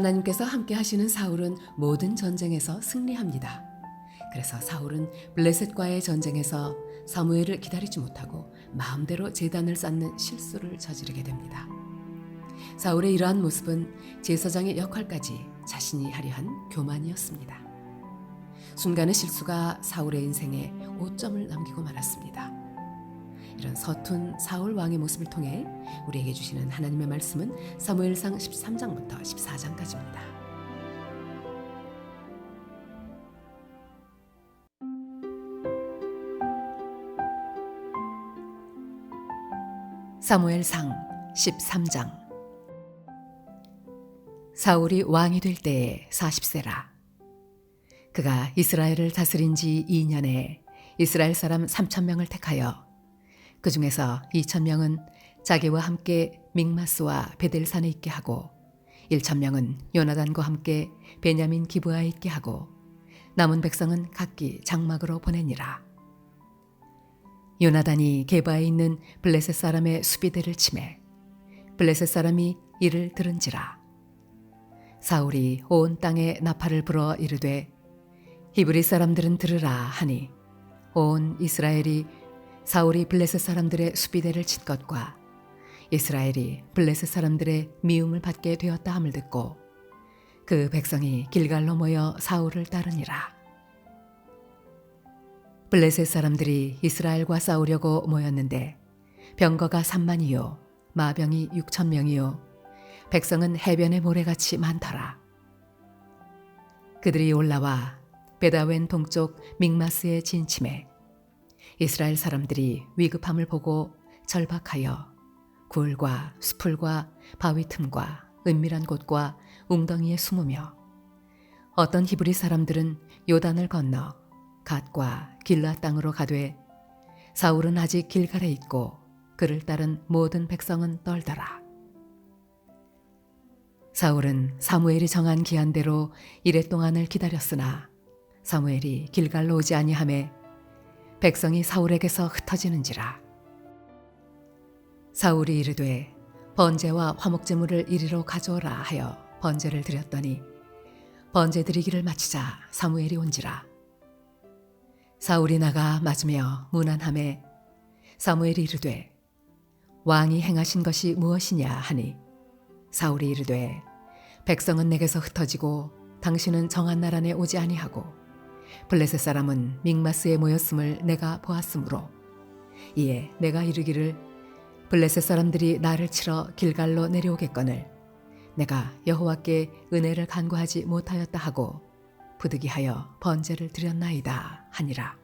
하나님께서 함께 하시는 사울은 모든 전쟁에서 승리합니다. 그래서 사울은 블레셋과의 전쟁에서 사무엘을 기다리지 못하고 마음대로 재단을 쌓는 실수를 저지르게 됩니다. 사울의 이러한 모습은 제사장의 역할까지 자신이 하려 한 교만이었습니다. 순간의 실수가 사울의 인생에 오점을 남기고 말았습니다. 이런 서툰 사울 왕의 모습을 통해 우리에게 주시는 하나님의 말씀은 사무엘상 13장부터 14장까지입니다. 사무엘상 13장 사울이 왕이 될 때에 40세라 그가 이스라엘을 다스린 지 2년에 이스라엘 사람 3천 명을 택하여 그 중에서 2천 명은 자기와 함께 믹마스와 베델산에 있게 하고 1천 명은 요나단과 함께 베냐민 기브아에 있게 하고 남은 백성은 각기 장막으로 보내니라. 요나단이 게바에 있는 블레셋 사람의 수비대를 치매 블레셋 사람이 이를 들은지라 사울이 온 땅에 나팔을 불어 이르되 히브리 사람들은 들으라 하니 온 이스라엘이 사울이 블레셋 사람들의 수비대를 친 것과 이스라엘이 블레셋 사람들의 미움을 받게 되었다 함을 듣고 그 백성이 길갈로 모여 사울을 따르니라. 블레셋 사람들이 이스라엘과 싸우려고 모였는데 병거가 3만이요 마병이 6천 명이요 백성은 해변의 모래같이 많더라. 그들이 올라와 베다웬 동쪽 믹마스에 진침해 이스라엘 사람들이 위급함을 보고 절박하여 굴과 수풀과 바위 틈과 은밀한 곳과 웅덩이에 숨으며 어떤 히브리 사람들은 요단을 건너 갓과 길라 땅으로 가되 사울은 아직 길갈에 있고 그를 따른 모든 백성은 떨더라. 사울은 사무엘이 정한 기한대로 이래 동안을 기다렸으나 사무엘이 길갈로 오지 아니하매 백성이 사울에게서 흩어지는지라. 사울이 이르되 번제와 화목제물을 이리로 가져오라 하여 번제를 드렸더니 번제 드리기를 마치자 사무엘이 온지라. 사울이 나가 맞으며 무난함에 사무엘이 이르되 왕이 행하신 것이 무엇이냐 하니 사울이 이르되 백성은 내게서 흩어지고 당신은 정한 나라에 오지 아니하고 블레셋 사람은 믹마스에 모였음을 내가 보았으므로 이에 내가 이르기를 블레셋 사람들이 나를 치러 길갈로 내려오겠거늘 내가 여호와께 은혜를 간구하지 못하였다 하고 부득이하여 번제를 드렸나이다 하니라.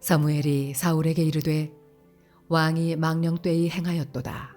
사무엘이 사울에게 이르되 왕이 망령되이 행하였도다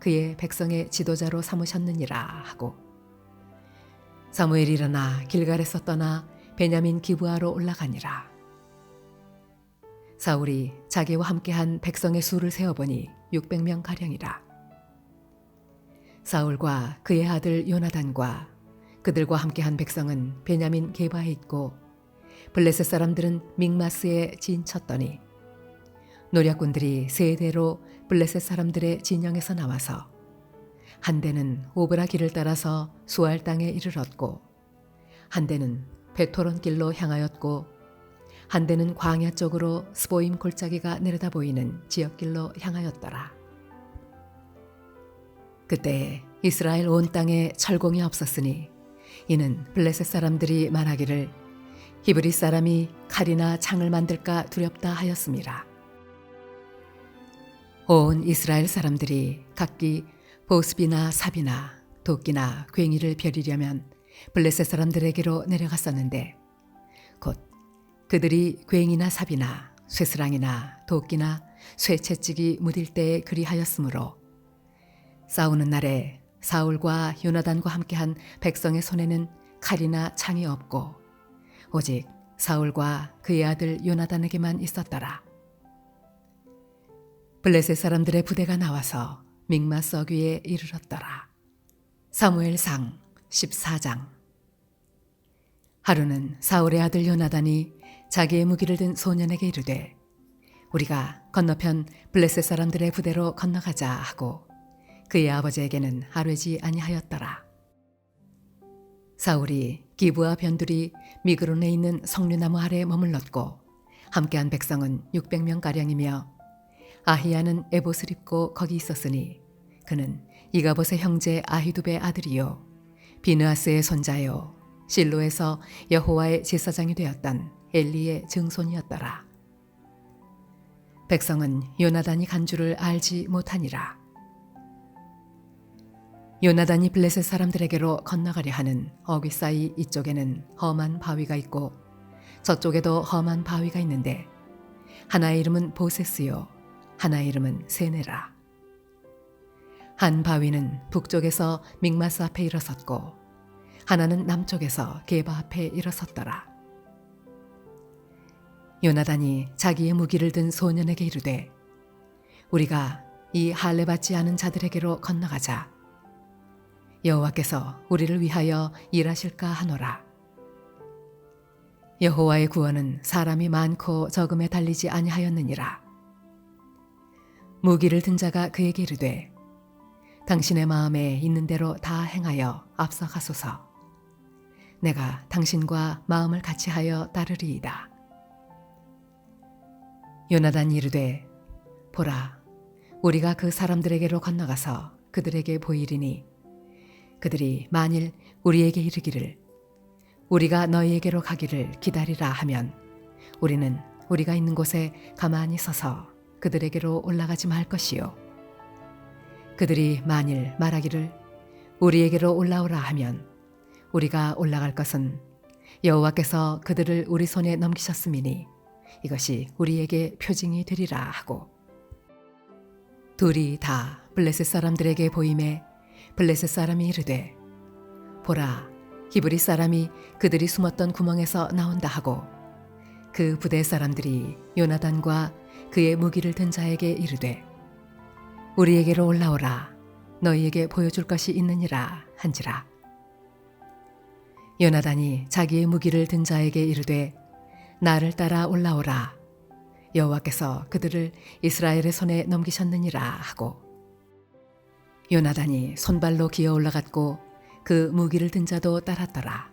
그의 백성의 지도자로 삼으셨느니라 하고. 사무엘이 일어나 길갈에서 떠나 베냐민 기브아로 올라가니라. 사울이 자기와 함께한 백성의 수를 세어보니 600명 가량이라. 사울과 그의 아들 요나단과 그들과 함께한 백성은 베냐민 게바에 있고 블레셋 사람들은 믹마스에 진쳤더니 노략군들이 세 대로 블레셋 사람들의 진영에서 나와서 한 대는 오브라 길을 따라서 수알 땅에 이르렀고 한 대는 베토론 길로 향하였고 한 대는 광야 쪽으로 스보임 골짜기가 내려다 보이는 지역길로 향하였더라. 그때 이스라엘 온 땅에 철공이 없었으니 이는 블레셋 사람들이 말하기를 히브리 사람이 칼이나 창을 만들까 두렵다 하였습니다. 온 이스라엘 사람들이 각기 보스비나 삽이나 도끼나 괭이를 벼리려면 블레셋 사람들에게로 내려갔었는데 곧 그들이 괭이나 삽이나 쇠스랑이나 도끼나 쇠채찍이 무딜 때에 그리하였으므로 싸우는 날에 사울과 요나단과 함께한 백성의 손에는 칼이나 창이 없고 오직 사울과 그의 아들 요나단에게만 있었더라. 블레셋 사람들의 부대가 나와서 믹마 썩위에 이르렀더라. 사무엘상 14장 하루는 사울의 아들 요나단이 자기의 무기를 든 소년에게 이르되 우리가 건너편 블레셋 사람들의 부대로 건너가자 하고 그의 아버지에게는 아뢰지 아니하였더라. 사울이 기부와 변두리 미그론에 있는 석류나무 아래 머물렀고 함께한 백성은 600명 가량이며 아히야는 에봇을 입고 거기 있었으니 그는 이가봇의 형제 아히두베 아들이요 비느아스의 손자요 실로에서 여호와의 제사장이 되었던 엘리의 증손이었더라. 백성은 요나단이 간 줄을 알지 못하니라. 요나단이 블레셋 사람들에게로 건너가려 하는 어귀 사이 이쪽에는 험한 바위가 있고 저쪽에도 험한 바위가 있는데 하나의 이름은 보세스요 하나의 이름은 세네라. 한 바위는 북쪽에서 믹마스 앞에 일어섰고 하나는 남쪽에서 게바 앞에 일어섰더라. 요나단이 자기의 무기를 든 소년에게 이르되 우리가 이 할례 받지 않은 자들에게로 건너가자. 여호와께서 우리를 위하여 일하실까 하노라. 여호와의 구원은 사람이 많고 적음에 달리지 아니하였느니라. 무기를 든 자가 그에게 이르되 당신의 마음에 있는 대로 다 행하여 앞서가소서. 내가 당신과 마음을 같이하여 따르리이다. 요나단 이르되 보라 우리가 그 사람들에게로 건너가서 그들에게 보이리니 그들이 만일 우리에게 이르기를 우리가 너희에게로 가기를 기다리라 하면 우리는 우리가 있는 곳에 가만히 서서 그들에게로 올라가지 말 것이요. 그들이 만일 말하기를 우리에게로 올라오라 하면 우리가 올라갈 것은 여호와께서 그들을 우리 손에 넘기셨음이니 이것이 우리에게 표징이 되리라 하고. 둘이 다 블레셋 사람들에게 보임에 블레셋 사람이 이르되 보라 히브리 사람이 그들이 숨었던 구멍에서 나온다 하고 그 부대 사람들이 요나단과 그의 무기를 든 자에게 이르되 우리에게로 올라오라. 너희에게 보여줄 것이 있느니라 한지라. 요나단이 자기의 무기를 든 자에게 이르되 나를 따라 올라오라. 여호와께서 그들을 이스라엘의 손에 넘기셨느니라 하고. 요나단이 손발로 기어 올라갔고 그 무기를 든 자도 따랐더라.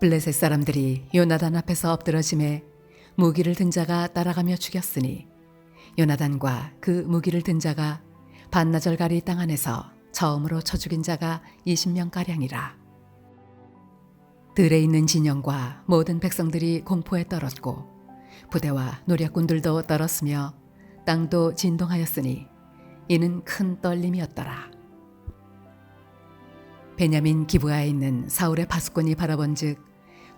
블레셋 사람들이 요나단 앞에서 엎드러짐에 무기를 든 자가 따라가며 죽였으니 요나단과 그 무기를 든 자가 반나절가리 땅 안에서 처음으로 쳐 죽인 자가 20명 가량이라 들에 있는 진영과 모든 백성들이 공포에 떨었고 부대와 노략군들도 떨었으며 땅도 진동하였으니 이는 큰 떨림이었더라. 베냐민 기브아에 있는 사울의 파수꾼이 바라본즉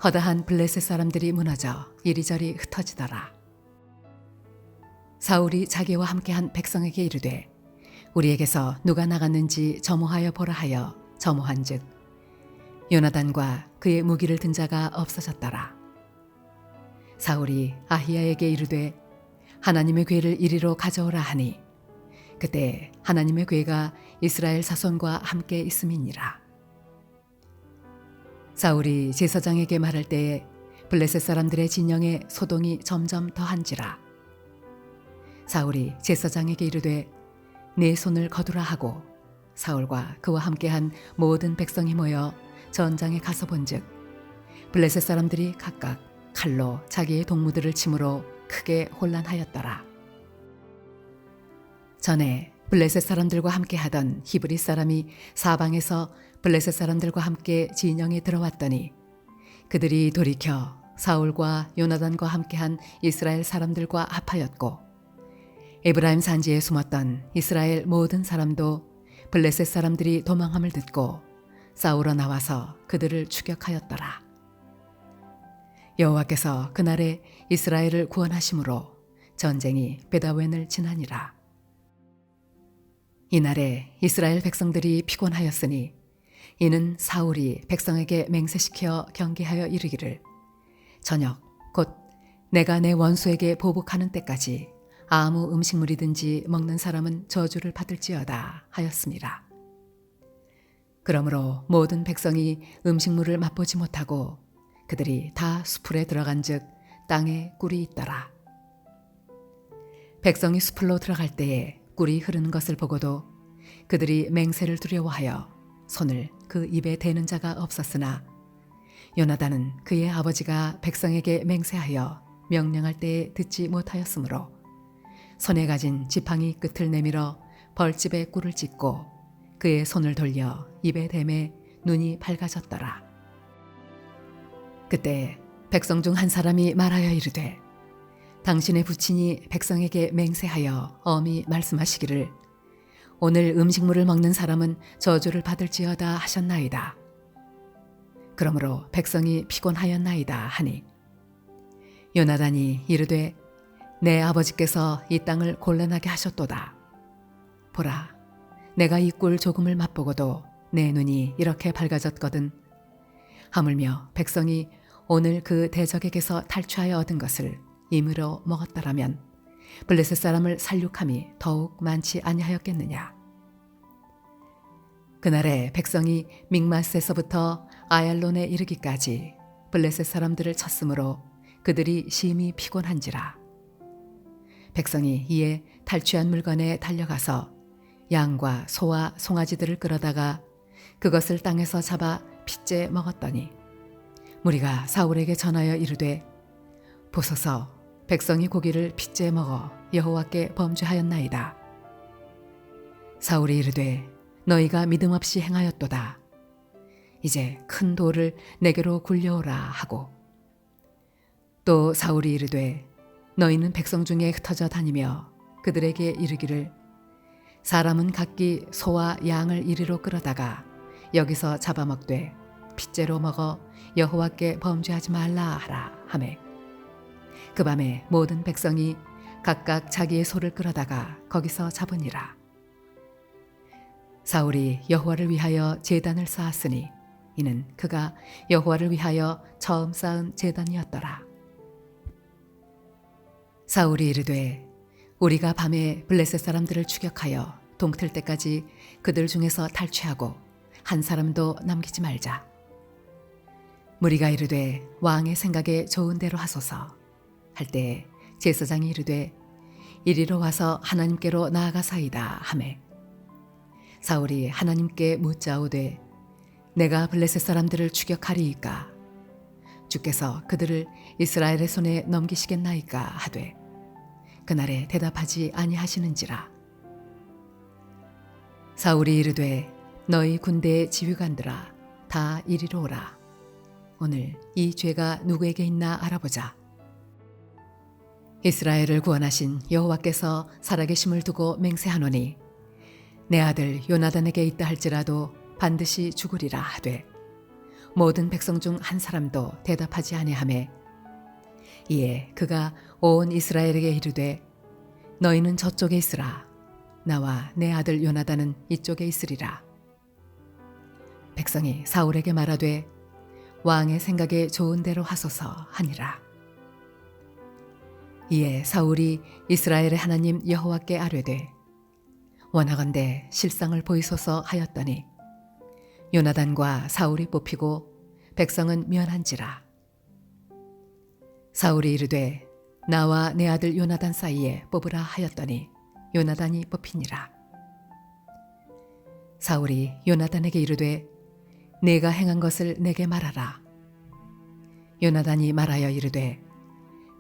허다한 블레셋 사람들이 무너져 이리저리 흩어지더라. 사울이 자기와 함께한 백성에게 이르되 우리에게서 누가 나갔는지 점호하여 보라 하여 점호한즉 요나단과 그의 무기를 든 자가 없어졌더라. 사울이 아히야에게 이르되 하나님의 괴를 이리로 가져오라 하니 그때 하나님의 괴가 이스라엘 사손과 함께 있음이니라. 사울이 제사장에게 말할 때에 블레셋 사람들의 진영에 소동이 점점 더한지라. 사울이 제사장에게 이르되 내 손을 거두라 하고 사울과 그와 함께한 모든 백성이 모여 전장에 가서 본즉 블레셋 사람들이 각각 칼로 자기의 동무들을 침으로 크게 혼란하였더라. 전에 블레셋 사람들과 함께 하던 히브리 사람이 사방에서 블레셋 사람들과 함께 진영에 들어왔더니 그들이 돌이켜 사울과 요나단과 함께한 이스라엘 사람들과 합하였고 에브라임 산지에 숨었던 이스라엘 모든 사람도 블레셋 사람들이 도망함을 듣고 싸우러 나와서 그들을 추격하였더라. 여호와께서 그날에 이스라엘을 구원하심으로 전쟁이 베다웬을 지나니라. 이날에 이스라엘 백성들이 피곤하였으니 이는 사울이 백성에게 맹세시켜 경계하여 이르기를 저녁 곧 내가 내 원수에게 보복하는 때까지 아무 음식물이든지 먹는 사람은 저주를 받을지어다 하였습니다. 그러므로 모든 백성이 음식물을 맛보지 못하고 그들이 다 수풀에 들어간즉 땅에 꿀이 있더라. 백성이 수풀로 들어갈 때에 꿀이 흐르는 것을 보고도 그들이 맹세를 두려워하여 손을 그 입에 대는 자가 없었으나 요나단은 그의 아버지가 백성에게 맹세하여 명령할 때에 듣지 못하였으므로 손에 가진 지팡이 끝을 내밀어 벌집에 꿀을 찢고 그의 손을 돌려 입에 대매 눈이 밝아졌더라. 그때 백성 중 한 사람이 말하여 이르되 당신의 부친이 백성에게 맹세하여 엄히 말씀하시기를 오늘 음식물을 먹는 사람은 저주를 받을지어다 하셨나이다. 그러므로 백성이 피곤하였나이다 하니 요나단이 이르되 내 아버지께서 이 땅을 곤란하게 하셨도다. 보라, 내가 이 꿀 조금을 맛보고도 내 눈이 이렇게 밝아졌거든. 하물며 백성이 오늘 그 대적에게서 탈취하여 얻은 것을 임으로 먹었더라면 블레셋 사람을 살육함이 더욱 많지 아니하였겠느냐. 그날에 백성이 믹마스에서부터 아얄론에 이르기까지 블레셋 사람들을 쳤으므로 그들이 심히 피곤한지라. 백성이 이에 탈취한 물건에 달려가서 양과 소와 송아지들을 끌어다가 그것을 땅에서 잡아 핏째 먹었더니 무리가 사울에게 전하여 이르되 보소서 백성이 고기를 핏째 먹어 여호와께 범죄하였나이다. 사울이 이르되 너희가 믿음 없이 행하였도다. 이제 큰 돌을 내게로 굴려오라 하고. 또 사울이 이르되 너희는 백성 중에 흩어져 다니며 그들에게 이르기를 사람은 각기 소와 양을 이리로 끌어다가 여기서 잡아먹되 핏째로 먹어 여호와께 범죄하지 말라 하라 하매. 그 밤에 모든 백성이 각각 자기의 소를 끌어다가 거기서 잡으니라 사울이 여호와를 위하여 제단을 쌓았으니 이는 그가 여호와를 위하여 처음 쌓은 제단이었더라 사울이 이르되 우리가 밤에 블레셋 사람들을 추격하여 동틀 때까지 그들 중에서 탈취하고 한 사람도 남기지 말자. 무리가 이르되 왕의 생각에 좋은 대로 하소서 할 때에 제사장이 이르되 이리로 와서 하나님께로 나아가사이다 하매 사울이 하나님께 묻자오되 내가 블레셋 사람들을 추격하리이까? 주께서 그들을 이스라엘의 손에 넘기시겠나이까 하되 그날에 대답하지 아니하시는지라. 사울이 이르되 너희 군대의 지휘관들아 다 이리로 오라. 오늘 이 죄가 누구에게 있나 알아보자. 이스라엘을 구원하신 여호와께서 살아계심을 두고 맹세하노니 내 아들 요나단에게 있다 할지라도 반드시 죽으리라 하되 모든 백성 중 한 사람도 대답하지 아니하매 이에 그가 온 이스라엘에게 이르되 너희는 저쪽에 있으라. 나와 내 아들 요나단은 이쪽에 있으리라. 백성이 사울에게 말하되 왕의 생각에 좋은 대로 하소서 하니라. 이에 사울이 이스라엘의 하나님 여호와께 아뢰되 원하건대 실상을 보이소서 하였더니 요나단과 사울이 뽑히고 백성은 면한지라. 사울이 이르되 나와 내 아들 요나단 사이에 뽑으라 하였더니 요나단이 뽑히니라. 사울이 요나단에게 이르되 내가 행한 것을 내게 말하라. 요나단이 말하여 이르되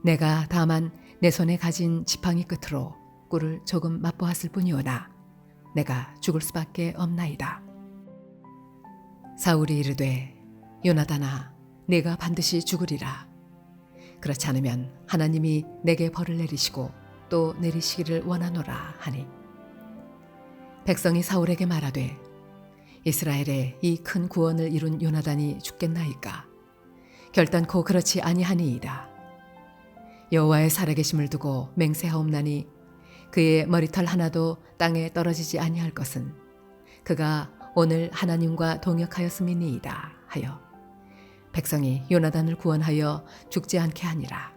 내가 다만 내 손에 가진 지팡이 끝으로 꿀을 조금 맛보았을 뿐이오나 내가 죽을 수밖에 없나이다. 사울이 이르되 요나단아 내가 반드시 죽으리라. 그렇지 않으면 하나님이 내게 벌을 내리시고 또 내리시기를 원하노라 하니 백성이 사울에게 말하되 이스라엘의 이 큰 구원을 이룬 요나단이 죽겠나이까 결단코 그렇지 아니하니이다. 여호와의 살아계심을 두고 맹세하옵나니 그의 머리털 하나도 땅에 떨어지지 아니할 것은 그가 오늘 하나님과 동역하였음이니이다 하여 백성이 요나단을 구원하여 죽지 않게 하니라.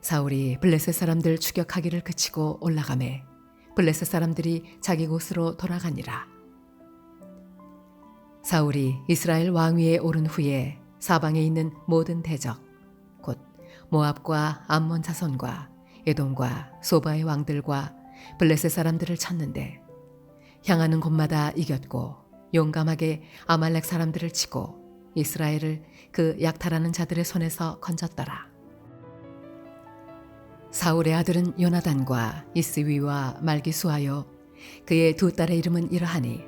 사울이 블레셋 사람들 추격하기를 그치고 올라가매 블레셋 사람들이 자기 곳으로 돌아가니라. 사울이 이스라엘 왕위에 오른 후에 사방에 있는 모든 대적 곧 모압과 암몬 자손과 에돔과 소바의 왕들과 블레셋 사람들을 쳤는데 향하는 곳마다 이겼고 용감하게 아말렉 사람들을 치고 이스라엘을 그 약탈하는 자들의 손에서 건졌더라. 사울의 아들은 요나단과 이스위와 말기수하여 그의 두 딸의 이름은 이러하니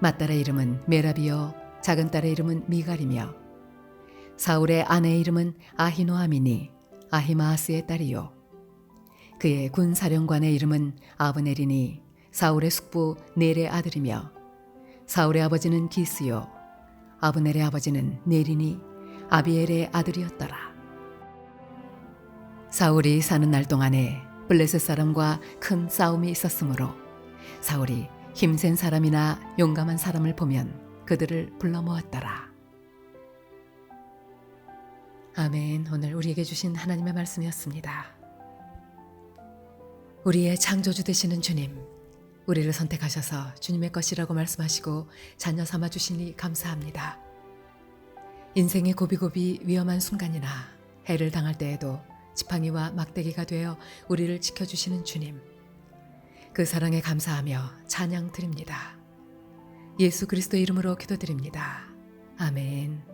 맏딸의 이름은 메라비요 작은 딸의 이름은 미갈이며 사울의 아내의 이름은 아히노아미니 아히마아스의 딸이요 그의 군 사령관의 이름은 아브넬이니 사울의 숙부 넬의 아들이며 사울의 아버지는 기스요 아브넬의 아버지는 넬이니 아비엘의 아들이었더라. 사울이 사는 날 동안에 블레셋 사람과 큰 싸움이 있었으므로 사울이 힘센 사람이나 용감한 사람을 보면 그들을 불러 모았더라. 아멘. 오늘 우리에게 주신 하나님의 말씀이었습니다. 우리의 창조주 되시는 주님, 우리를 선택하셔서 주님의 것이라고 말씀하시고 자녀 삼아 주시니 감사합니다. 인생의 고비고비 위험한 순간이나 해를 당할 때에도 지팡이와 막대기가 되어 우리를 지켜주시는 주님. 그 사랑에 감사하며 찬양 드립니다. 예수 그리스도 이름으로 기도드립니다. 아멘.